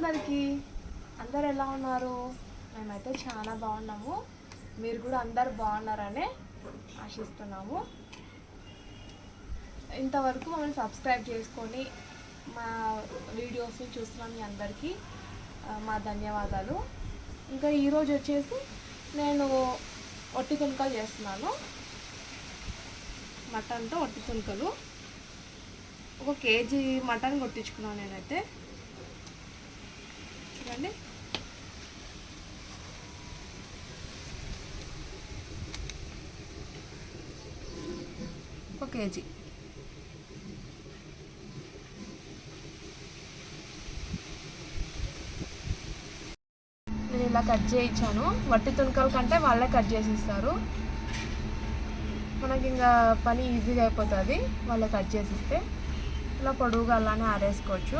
అందరికీ? అందరు ఎలా ఉన్నారు? మేమైతే చాలా బాగున్నాము. మీరు కూడా అందరు బాగున్నారనే ఆశిస్తున్నాము. ఇంతవరకు మమ్మల్ని సబ్స్క్రైబ్ చేసుకొని మా వీడియోస్ని చూస్తున్న మీ అందరికీ మా ధన్యవాదాలు. ఇంకా ఈరోజు వచ్చేసి నేను ఒట్టి తునకలు చేస్తున్నాను. మటన్తో ఒట్టి తునకలు. ఒక కేజీ మటన్ కొట్టించుకున్నాను నేనైతే. చూడండి. ఒక కేజీ. నేను ఇలా కట్ చేయించాను. వట్టి తునకల కంటే వాళ్ళే కట్ చేసి ఇస్తారు మనకి ఇంకా పని ఈజీగా అయిపోతుంది. వాళ్ళే కట్ చేసిస్తే ఇలా పొడవుగా అలానే ఆరేసుకోవచ్చు.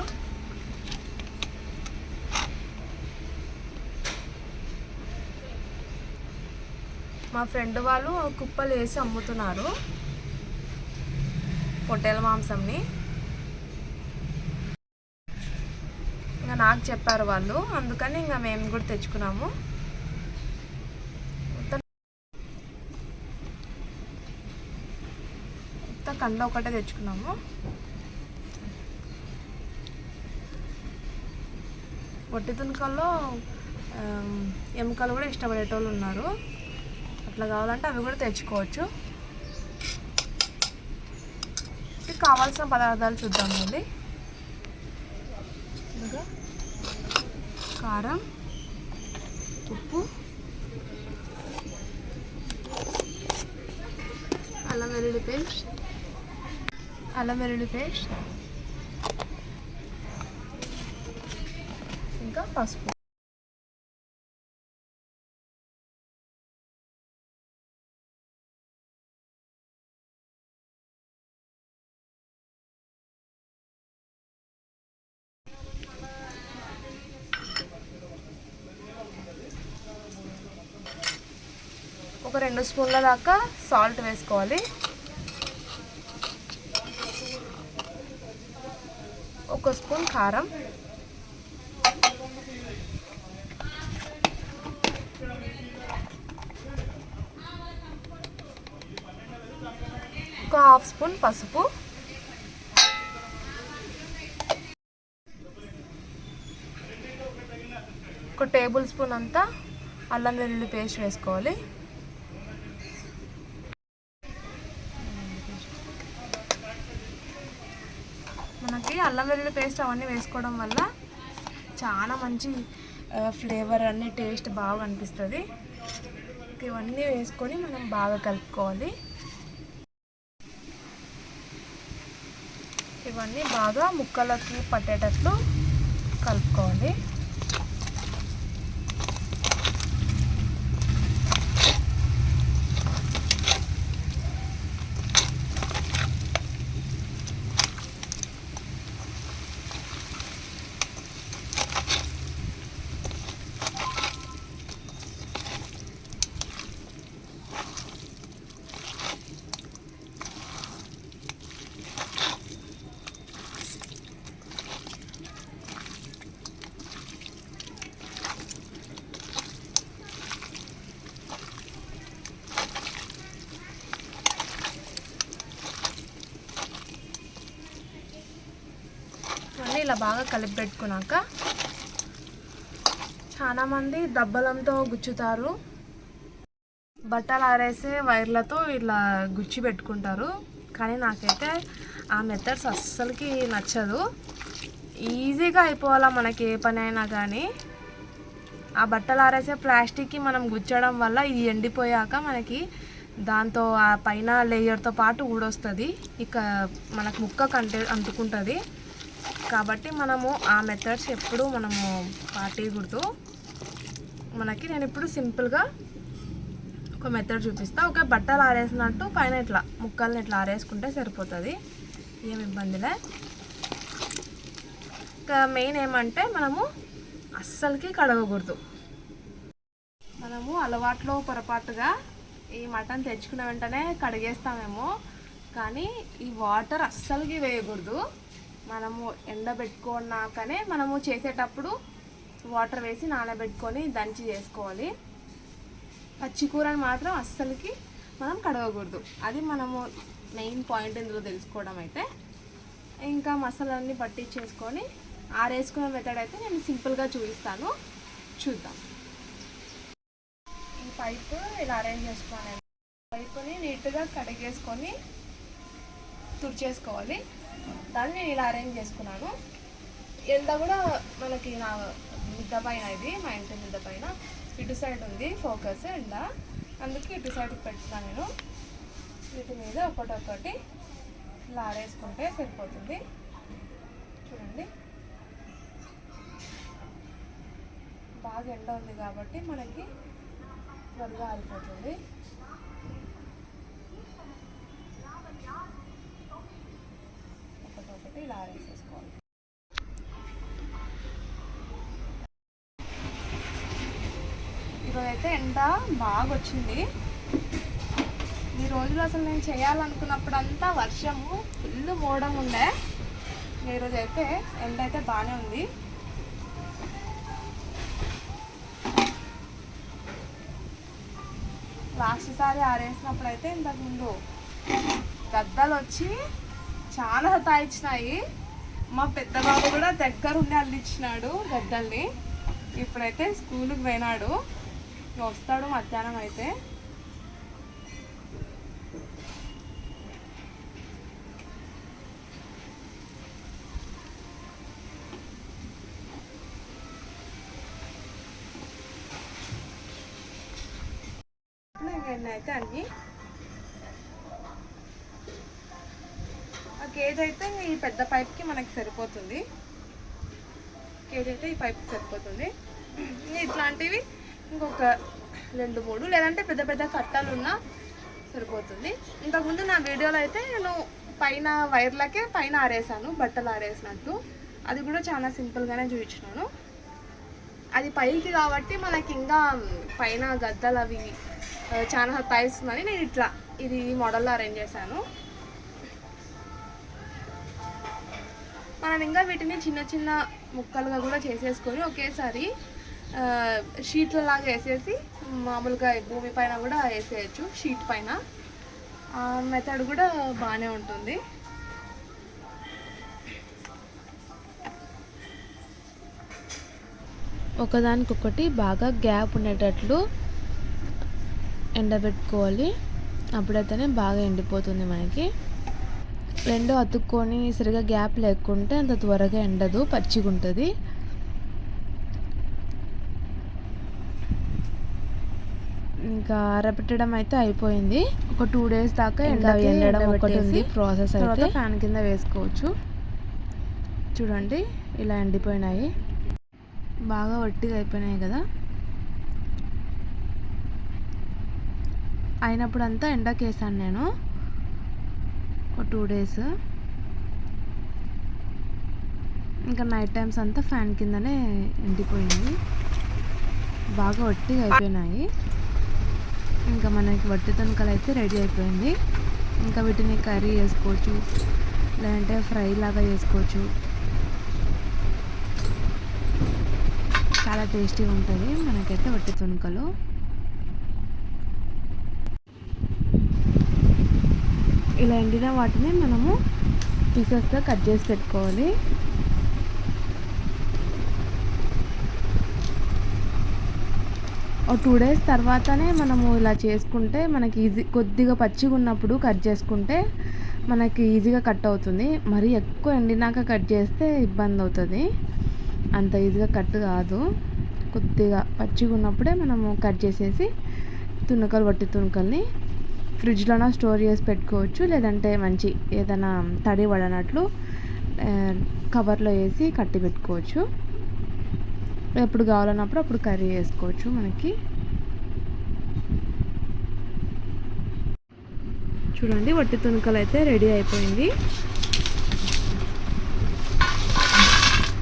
మా ఫ్రెండ్ వాళ్ళు కుప్పలు వేసి అమ్ముతున్నారు. పొట్టేల మాంసంని. ఇంకా నాకు చెప్పారు వాళ్ళు అందుకని ఇంకా మేము కూడా తెచ్చుకున్నాము. మొత్తం మొత్తం కండ ఒకటే తెచ్చుకున్నాము. పొట్టి తునకల్లో ఎముకలు కూడా ఇష్టపడేటోళ్ళు ఉన్నారు. అట్లా కావాలంటే అవి కూడా తెచ్చుకోవచ్చు. కావాల్సిన పదార్థాలు చూద్దాం అండి. ఇంకా కారం ఉప్పు అల్లం వెల్లుల్లి పేస్ట్ అల్లం వెల్లుల్లి పేస్ట్ ఇంకా పసుపు. ఒక రెండు స్పూన్ల దాకా సాల్ట్ వేసుకోవాలి. ఒక స్పూన్ కారం. ఒక హాఫ్ స్పూన్ పసుపు. ఒక టేబుల్ స్పూన్ అంతా అల్లం వెల్లుల్లి పేస్ట్ వేసుకోవాలి మనకి అల్లం వెల్లుల్లి పేస్ట్ అవన్నీ వేసుకోవడం వల్ల చాలా మంచి ఫ్లేవర్ అన్ని టేస్ట్ బాగా అనిపిస్తుంది. ఇవన్నీ వేసుకొని మనం బాగా కలుపుకోవాలి. ఇవన్నీ బాగా ముక్కలకి పట్టేటట్లు కలుపుకోవాలి ఇవన్నీ ఇలా బాగా కలిపి పెట్టుకున్నాక చాలామంది దబ్బలంతో గుచ్చుతారు. బట్టలు ఆరేసే వైర్లతో ఇలా గుచ్చి పెట్టుకుంటారు. కానీ నాకైతే ఆ మెథడ్స్ అస్సలకి నచ్చదు. ఈజీగా అయిపోవాలా మనకి ఏ పని అయినా కానీ. ఆ బట్టలు ఆరేసే ప్లాస్టిక్కి మనం గుచ్చడం వల్ల ఇది ఎండిపోయాక మనకి దాంతో ఆ పైన లేయర్తో పాటు ఊడొస్తుంది. ఇక మనకు ముక్క కంటే అంటుకుంటుంది. కాబట్టి మనము ఆ మెథడ్స్ ఎప్పుడు మనము పాటియకూడదు. మనకి నేను ఇప్పుడు సింపుల్గా ఒక మెథడ్ చూపిస్తా. ఒక బట్టలు ఆరేసినట్టు పైన ఇట్లా ముక్కల్ని ఇట్లా ఆరేసుకుంటే సరిపోతుంది. ఏం ఇబ్బందిలే. ఇంకా మెయిన్ ఏమంటే మనము అస్సలకి కడగకూడదు. మనము అలవాట్లో పొరపాటుగా ఈ మటన్ తెచ్చుకున్న వెంటనే కడిగేస్తామేమో. కానీ ఈ వాటర్ అస్సలకి వేయకూడదు. మనము ఎండబెట్టుకున్నాకనే మనము చేసేటప్పుడు వాటర్ వేసి నానబెట్టుకొని దంచి చేసుకోవాలి. పచ్చి కూరని మాత్రం అస్సలకి మనం కడగకూడదు. అది మనము మెయిన్ పాయింట్ ఇందులో తెలుసుకోవడం అయితే. ఇంకా మసాలాన్ని పట్టించేసుకొని ఆరేసుకునే మెథడ్ అయితే నేను సింపుల్గా చూపిస్తాను. చూద్దాం. ఈ పైపు ఇలా అరేంజ్ చేసుకోవాలి. పైపుని నీట్గా కడిగేసుకొని తుడిచేసుకోవాలి. దాన్ని నేను ఇలా అరేంజ్ చేసుకున్నాను. ఎండ కూడా మనకి నా మిద్ద పైన ఇది మా ఇంటి మిద్ద పైన ఇటు సైడ్ ఉంది ఫోకస్ ఎండ అందుకే ఇటు సైడ్ పెట్టుకున్నాను నేను. వీటి మీద ఒకటొకటి ఇలా ఆరేసుకుంటే సరిపోతుంది. చూడండి. బాగా ఎండ ఉంది కాబట్టి మనకి త్వరగా ఆరిపోతుంది. అయితే ఎండ బాగా వచ్చింది ఈ రోజులు అసలు నేను చేయాలనుకున్నప్పుడంతా వర్షము ఫుల్ మోడం ఉండే. ఈరోజు అయితే ఎండ అయితే బాగానే ఉంది. లాస్ట్ సారి ఆరేసినప్పుడు అయితే ఇంతకుముందు గద్దలు వచ్చి చాలా తాయిచ్చినాయి మా పెద్ద బాబు కూడా దగ్గరుండి అల్లిచ్చినాడు గద్దల్ని. ఇప్పుడైతే స్కూల్కి పోయినాడు. వస్తాడు మధ్యాహ్నం అయితే. అయితే అన్నీ. ఆ కేజీ అయితే ఈ పెద్ద పైప్కి మనకి సరిపోతుంది. కేజీ అయితే ఈ పైప్కి సరిపోతుంది. ఇట్లాంటివి ఇంకొక రెండు మూడు లేదంటే పెద్ద పెద్ద కట్టాలు ఉన్నా సరిపోతుంది. ఇంతకుముందు నా వీడియోలో అయితే నేను పైన వైర్లకే పైన ఆరేసాను బట్టలు ఆరేసినట్టు. అది కూడా చాలా సింపుల్గానే చూపించినాను. అది పైకి కాబట్టి మనకి ఇంకా పైన గద్దలు అవి చాలా సతాయిస్తుందని నేను ఇట్లా ఇది ఈ మోడల్లో అరేంజ్ చేశాను. మనం ఇంకా వీటిని చిన్న చిన్న ముక్కలుగా కూడా చేసేసుకొని ఒకేసారి షీట్ల లాగా వేసేసి మామూలుగా భూమి పైన కూడా వేసేయచ్చు షీట్ పైన. ఆ మెథడ్ కూడా బాగానే ఉంటుంది. ఒకదానికొకటి బాగా గ్యాప్ ఉండేటట్లు ఎండబెట్టుకోవాలి. అప్పుడైతేనే బాగా ఎండిపోతుంది మనకి. రెండు అతుక్కొని సరిగా గ్యాప్ లేకుంటే అంత త్వరగా ఎండదు పచ్చిగా ఉంటుంది ఇంకా ఆరబెట్టడం అయితే అయిపోయింది. ఒక టూ డేస్ దాకా ఎండ ఎండడం ఒకటి ఉంది ప్రాసెస్ అయితే ఫ్యాన్ కింద వేసుకోవచ్చు. చూడండి ఇలా ఎండిపోయినాయి. బాగా వట్టిగా అయిపోయినాయి కదా. అయినప్పుడంతా ఎండకేసాను నేను. ఒక టూ డేస్ ఇంకా నైట్ టైమ్స్ అంతా ఫ్యాన్ కిందనే ఎండిపోయింది. బాగా వట్టిగా అయిపోయినాయి. ఇంకా మనకి వట్టి తొనకలు అయితే రెడీ అయిపోయింది. ఇంకా వీటిని కర్రీ చేసుకోవచ్చు లేదంటే ఫ్రై లాగా చేసుకోవచ్చు. చాలా టేస్టీగా ఉంటుంది మనకైతే వట్టి తుణుకలు ఇలా ఎండిన వాటిని మనము పీసెస్గా కట్ చేసి పెట్టుకోవాలి ఒక టూ డేస్ తర్వాతనే మనము ఇలా చేసుకుంటే మనకి ఈజీ కొద్దిగా పచ్చిగా ఉన్నప్పుడు కట్ చేసుకుంటే మనకి ఈజీగా కట్ అవుతుంది. మరీ ఎక్కువ ఎండినాక కట్ చేస్తే ఇబ్బంది అవుతుంది. అంత ఈజీగా కట్ కాదు. కొద్దిగా పచ్చిగా ఉన్నప్పుడే మనము కట్ చేసేసి తునకలు వట్టి తునకల్ని ఫ్రిడ్జ్లోన స్టోర్ చేసి పెట్టుకోవచ్చు. లేదంటే మంచి ఏదైనా తడి పడనట్లు కవర్లో వేసి కట్టి పెట్టుకోవచ్చు. ఎప్పుడు కావాలన్నప్పుడు అప్పుడు కర్రీ చేసుకోవచ్చు మనకి. చూడండి వట్టి తునుకలు అయితే రెడీ అయిపోయింది.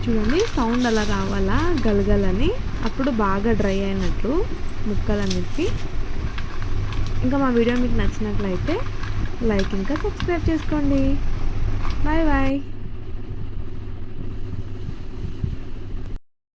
చూడండి సౌండ్ అలా రావాలా? గలగలని. అప్పుడు బాగా డ్రై అయినట్లు ముక్కలన్నిటికీ. ఇంకా మా వీడియో మీకు నచ్చినట్లయితే లైక్ ఇంకా సబ్స్క్రైబ్ చేసుకోండి. Bye bye.